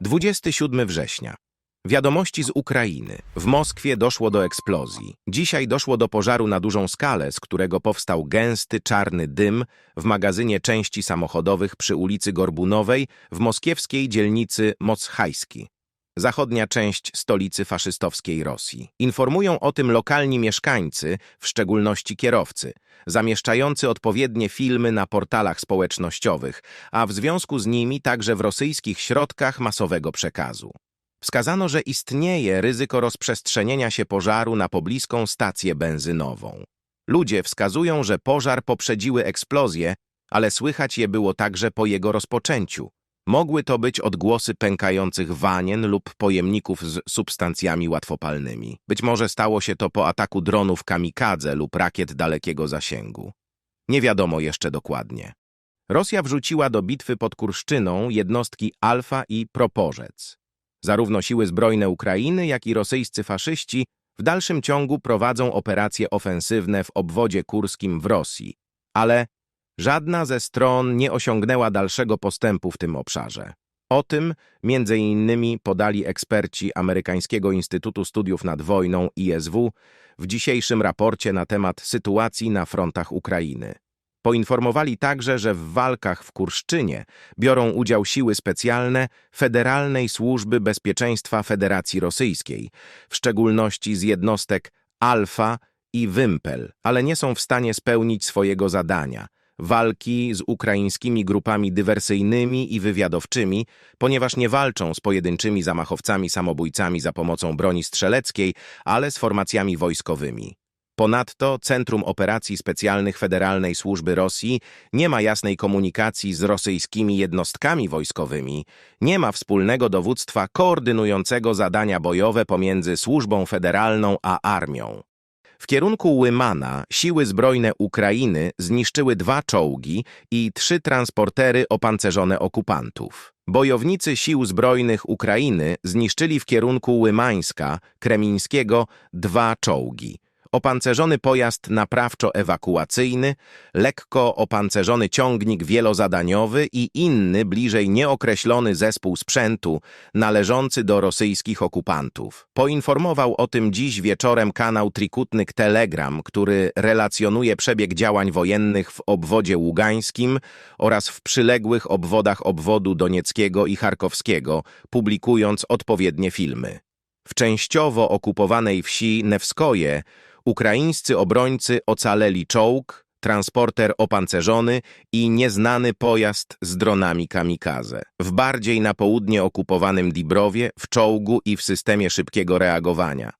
27 września. Wiadomości z Ukrainy. W Moskwie doszło do eksplozji. Dzisiaj doszło do pożaru na dużą skalę, z którego powstał gęsty, czarny dym w magazynie części samochodowych przy ulicy Gorbunowej w moskiewskiej dzielnicy Mochajski. Zachodnia część stolicy faszystowskiej Rosji. Informują o tym lokalni mieszkańcy, w szczególności kierowcy, zamieszczający odpowiednie filmy na portalach społecznościowych, a w związku z nimi także w rosyjskich środkach masowego przekazu. Wskazano, że istnieje ryzyko rozprzestrzenienia się pożaru na pobliską stację benzynową. Ludzie wskazują, że pożar poprzedziły eksplozje, ale słychać je było także po jego rozpoczęciu. Mogły to być odgłosy pękających wanien lub pojemników z substancjami łatwopalnymi. Być może stało się to po ataku dronów kamikadze lub rakiet dalekiego zasięgu. Nie wiadomo jeszcze dokładnie. Rosja wrzuciła do bitwy pod Kurszczyną jednostki Alfa i Proporzec. Zarówno siły zbrojne Ukrainy, jak i rosyjscy faszyści w dalszym ciągu prowadzą operacje ofensywne w obwodzie kurskim w Rosji, ale żadna ze stron nie osiągnęła dalszego postępu w tym obszarze. O tym między innymi podali eksperci Amerykańskiego Instytutu Studiów nad Wojną ISW w dzisiejszym raporcie na temat sytuacji na frontach Ukrainy. Poinformowali także, że w walkach w Kurszczynie biorą udział siły specjalne Federalnej Służby Bezpieczeństwa Federacji Rosyjskiej, w szczególności z jednostek Alfa i Wympel, ale nie są w stanie spełnić swojego zadania walki z ukraińskimi grupami dywersyjnymi i wywiadowczymi, ponieważ nie walczą z pojedynczymi zamachowcami samobójcami za pomocą broni strzeleckiej, ale z formacjami wojskowymi. Ponadto Centrum Operacji Specjalnych Federalnej Służby Rosji nie ma jasnej komunikacji z rosyjskimi jednostkami wojskowymi, nie ma wspólnego dowództwa koordynującego zadania bojowe pomiędzy służbą federalną a armią. W kierunku Łymana siły zbrojne Ukrainy zniszczyły dwa czołgi i trzy transportery opancerzone okupantów. Bojownicy sił zbrojnych Ukrainy zniszczyli w kierunku Łymańska, Kremińskiego, dwa czołgi – opancerzony pojazd naprawczo-ewakuacyjny, lekko opancerzony ciągnik wielozadaniowy i inny, bliżej nieokreślony zespół sprzętu należący do rosyjskich okupantów. Poinformował o tym dziś wieczorem kanał Trikutnyk Telegram, który relacjonuje przebieg działań wojennych w obwodzie ługańskim oraz w przyległych obwodach obwodu donieckiego i charkowskiego, publikując odpowiednie filmy. W częściowo okupowanej wsi Newskoje Ukraińscy obrońcy ocaleli czołg, transporter opancerzony i nieznany pojazd z dronami kamikaze. W bardziej na południe okupowanym Dibrowie, w czołgu i w systemie szybkiego reagowania.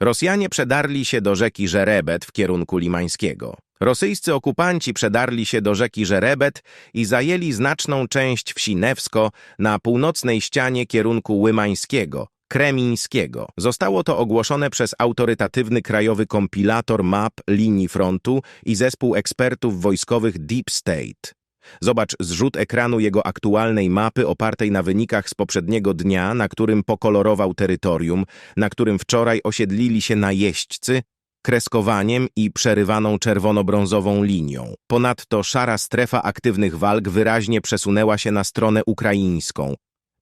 Rosjanie przedarli się do rzeki Żerebet w kierunku limańskiego. Rosyjscy okupanci przedarli się do rzeki Żerebet i zajęli znaczną część wsi Newsko na północnej ścianie kierunku Łymańskiego, Kremińskiego. Zostało to ogłoszone przez autorytatywny krajowy kompilator map linii frontu i zespół ekspertów wojskowych Deep State. Zobacz zrzut ekranu jego aktualnej mapy opartej na wynikach z poprzedniego dnia, na którym pokolorował terytorium, na którym wczoraj osiedlili się najeźdźcy, kreskowaniem i przerywaną czerwono-brązową linią. Ponadto szara strefa aktywnych walk wyraźnie przesunęła się na stronę ukraińską,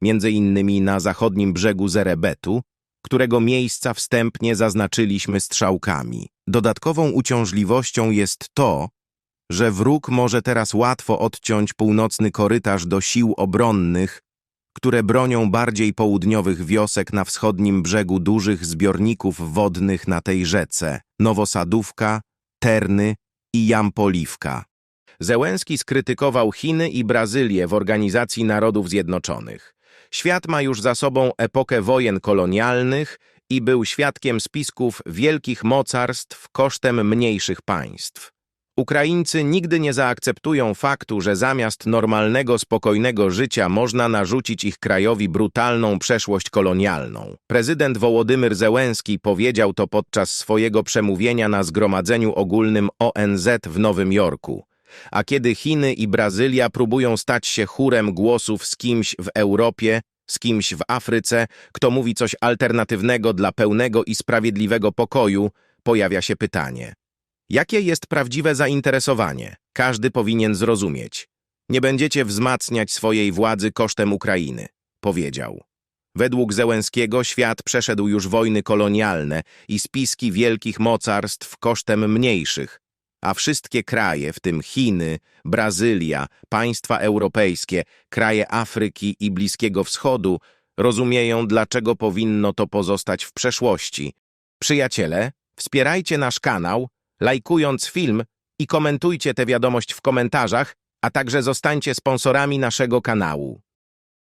między innymi na zachodnim brzegu Zerebetu, którego miejsca wstępnie zaznaczyliśmy strzałkami. Dodatkową uciążliwością jest to, że wróg może teraz łatwo odciąć północny korytarz do sił obronnych, które bronią bardziej południowych wiosek na wschodnim brzegu dużych zbiorników wodnych na tej rzece Nowosadówka, Terny i Jampoliwka. Zełenski skrytykował Chiny i Brazylię w Organizacji Narodów Zjednoczonych. Świat ma już za sobą epokę wojen kolonialnych i był świadkiem spisków wielkich mocarstw kosztem mniejszych państw. Ukraińcy nigdy nie zaakceptują faktu, że zamiast normalnego, spokojnego życia można narzucić ich krajowi brutalną przeszłość kolonialną. Prezydent Wołodymyr Zełenski powiedział to podczas swojego przemówienia na Zgromadzeniu Ogólnym ONZ w Nowym Jorku. A kiedy Chiny i Brazylia próbują stać się chórem głosów z kimś w Europie, z kimś w Afryce, kto mówi coś alternatywnego dla pełnego i sprawiedliwego pokoju, pojawia się pytanie. Jakie jest prawdziwe zainteresowanie? Każdy powinien zrozumieć. Nie będziecie wzmacniać swojej władzy kosztem Ukrainy, powiedział. Według Zełenskiego świat przeszedł już wojny kolonialne i spiski wielkich mocarstw kosztem mniejszych, a wszystkie kraje, w tym Chiny, Brazylia, państwa europejskie, kraje Afryki i Bliskiego Wschodu, rozumieją, dlaczego powinno to pozostać w przeszłości. Przyjaciele, wspierajcie nasz kanał, lajkując film i komentujcie tę wiadomość w komentarzach, a także zostańcie sponsorami naszego kanału.